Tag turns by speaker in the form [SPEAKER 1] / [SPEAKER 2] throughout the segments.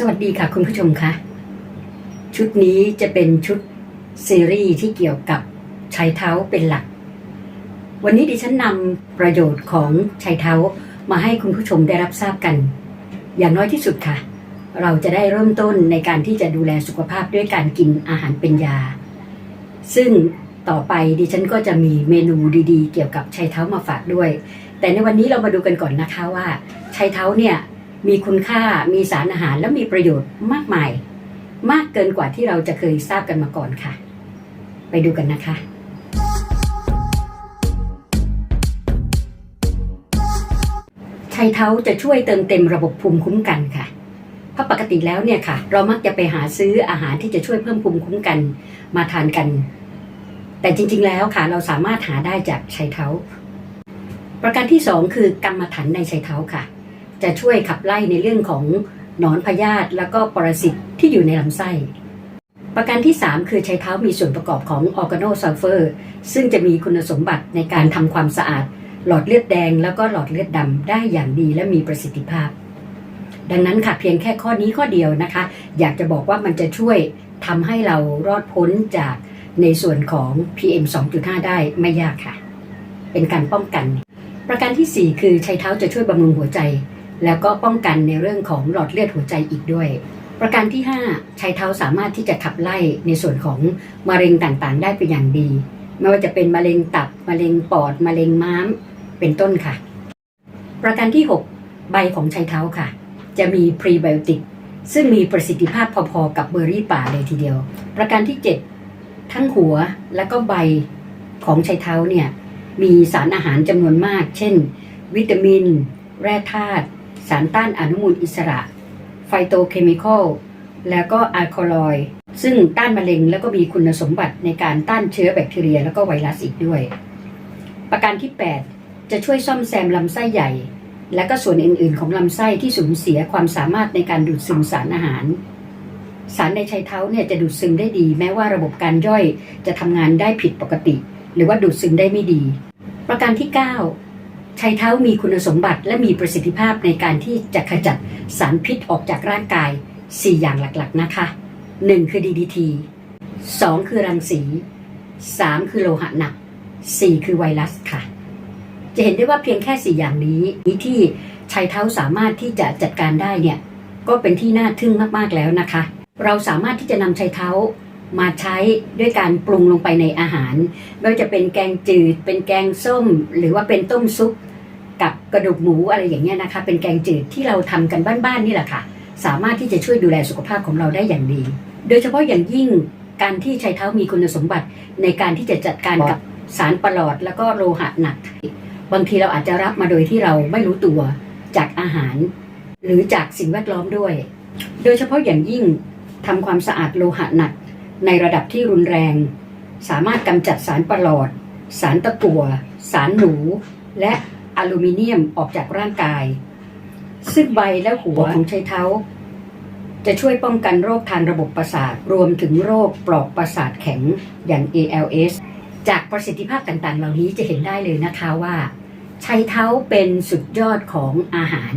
[SPEAKER 1] สวัสดีค่ะคุณผู้ชมคะชุดนี้จะเป็นชุดซีรีส์ที่เกี่ยวกับชัยเท้าเป็นหลัก วันนี้ดิฉันนำประโยชน์ของชัยเท้ามาให้คุณผู้ชมได้รับทราบกัน อย่างน้อยที่สุดค่ะ เราจะได้เริ่มต้นในการที่จะดูแลสุขภาพด้วยการกินอาหารเป็นยา ซึ่งต่อไปดิฉันก็จะมีเมนูดีๆ เกี่ยวกับชัยเท้ามาฝากด้วย แต่ในวันนี้เรามาดูกันก่อนนะคะว่าชัยเท้าเนี่ย มีคุณค่ามีสารอาหารและมีประโยชน์มากมาย มากเกินกว่าที่เราจะเคยทราบกันมาก่อนค่ะ ไปดูกันนะคะชัยเท้าจะช่วยเติมเต็มระบบภูมิคุ้มกันค่ะเพราะปกติแล้วเนี่ยค่ะ เรามักจะไปหาซื้ออาหารที่จะช่วยเพิ่มภูมิคุ้มกันมาทานกัน แต่จริง ๆ แล้วค่ะ เราสามารถหาได้จากชัยเท้า ประการที่สองคือกรรมฐานในชัยเท้าค่ะ จะช่วยขับไล่ในเรื่องของหนอนพยาธิแล้วก็ปรสิตที่อยู่ในลำไส้ ประการที่ 3 คือใชัยเท้ามีส่วนประกอบของออร์แกโนซัลเฟอร์ซึ่งจะมีคุณสมบัติในการทำความสะอาด หลอดเลือดแดงแล้วก็หลอดเลือดดำได้อย่างดีและมีประสิทธิภาพ ดังนั้นค่ะเพียงแค่ข้อนี้ข้อเดียวนะคะ อยากจะบอกว่ามันจะช่วยทำให้เรารอดพ้นจากในส่วนของ PM 2.5 ได้ไม่ยากค่ะ เป็นการป้องกัน ประการทีสี่4 คือใชัยเท้าจะช่วยบำรุงหัวใจ แล้วก็ป้องกันในเรื่องของหลอดเลือดหัวใจอีกด้วย ประการที่5ชัยเท้าสามารถที่จะขับไล่ในส่วนของมะเร็งต่างๆ ได้เป็นอย่างดี ไม่ว่าจะเป็นมะเร็งตับมะเร็งปอดมะเร็งม้ามเป็นต้นค่ะ ประการที่ 6 ใบของชัยเท้าค่ะ จะมีพรีไบโอติกซึ่งมีประสิทธิภาพพอๆกับเบอร์รี่ป่าเลยทีเดียว ประการที่ 7 ทั้งหัวและก็ใบของชัยเท้าเนี่ยมีสารอาหารจำนวนมาก เช่น วิตามิน แร่ธาตุ สารต้านอนุมูลอิสระ ไฟโตเคมีคอล แล้วก็อะลคอลอยด์ซึ่งต้านมะเร็งแล้วก็มีคุณสมบัติในการต้านเชื้อแบคทีเรียแล้วก็ไวรัสอีกด้วย ประการที่ 8 จะช่วยซ่อมแซมลำไส้ใหญ่ และก็ส่วนอื่นๆ ของลำไส้ที่สูญเสียความสามารถในการดูดซึมสารอาหาร สารในไชเท้าเนี่ยจะดูดซึมได้ดี แม้ว่าระบบการย่อยจะทำงานได้ผิดปกติ หรือว่าดูดซึมได้ไม่ดี ประการที่ 9 ชัยเท้ามีคุณสมบัติและมีประสิทธิภาพในการที่จะขจัดสารพิษออกจากร่างกาย 4 อย่างหลักๆนะคะ 1 คือ DDT 2 คือรังสี 3 คือโลหะหนัก 4 คือไวรัสค่ะ จะเห็นได้ว่าเพียงแค่ 4 อย่างนี้ที่ชัยเท้าสามารถที่จะจัดการได้เนี่ย ก็เป็นที่น่าทึ่งมากๆแล้วนะคะ เราสามารถที่จะนำชัยเท้า มาใช้ด้วยการปรุงลงไปในอาหารไม่ว่าจะเป็นแกงจืด เป็นแกงส้ม หรือว่าเป็นต้มซุป กับกระดูกหมูอะไรอย่างเงี้ยนะคะ เป็นแกงจืดที่เราทำกันบ้านๆนี่แหละค่ะ สามารถที่จะช่วยดูแลสุขภาพของเราได้อย่างดี โดยเฉพาะอย่างยิ่งการที่ชัยเท้ามีคุณสมบัติในการที่จะจัดการกับสารประหลอดแล้วก็โลหะหนัก บางทีเราอาจจะรับมาโดยที่เราไม่รู้ตัวจากอาหาร หรือจากสิ่งแวดล้อมด้วย โดยเฉพาะอย่างยิ่งทำความสะอาดโลหะหนัก ในระดับที่รุนแรง สามารถกำจัดสารประหลอด สารตะกั่ว สารหนู และอลูมิเนียมออกจากร่างกาย ซึ่งใบและหัวของชัยเท้า จะช่วยป้องกันโรคทางระบบประสาท รวมถึงโรคปลอกประสาทแข็งอย่าง ALS จากประสิทธิภาพต่างๆ เหล่านี้จะเห็นได้เลยนะคะว่าชัยเท้าเป็นสุดยอดของอาหาร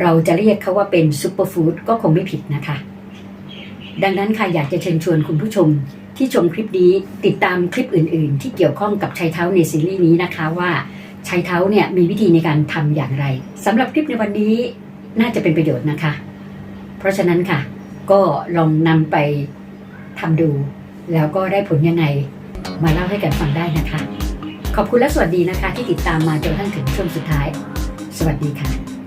[SPEAKER 1] เราจะเรียกเขาว่าเป็นซูเปอร์ฟู้ดก็คงไม่ผิดนะคะ ดังนั้นค่ะอยากจะเชิญชวนคุณผู้ชมที่ชมคลิปนี้ติดตามคลิปอื่น ๆ ที่เกี่ยวข้องกับชัยเท้าในซีรีส์นี้นะคะว่าชัยเท้าเนี่ยมีวิธีในการทำอย่างไรสำหรับคลิปในวันนี้น่าจะเป็นประโยชน์นะคะ เพราะฉะนั้นค่ะ ก็ลองนำไปทำดู แล้วก็ได้ผลยังไง มาเล่าให้กันฟังได้นะคะ ขอบคุณและสวัสดีนะคะ ที่ติดตามมาจนทั่งถึงช่วงสุดท้าย สวัสดีค่ะ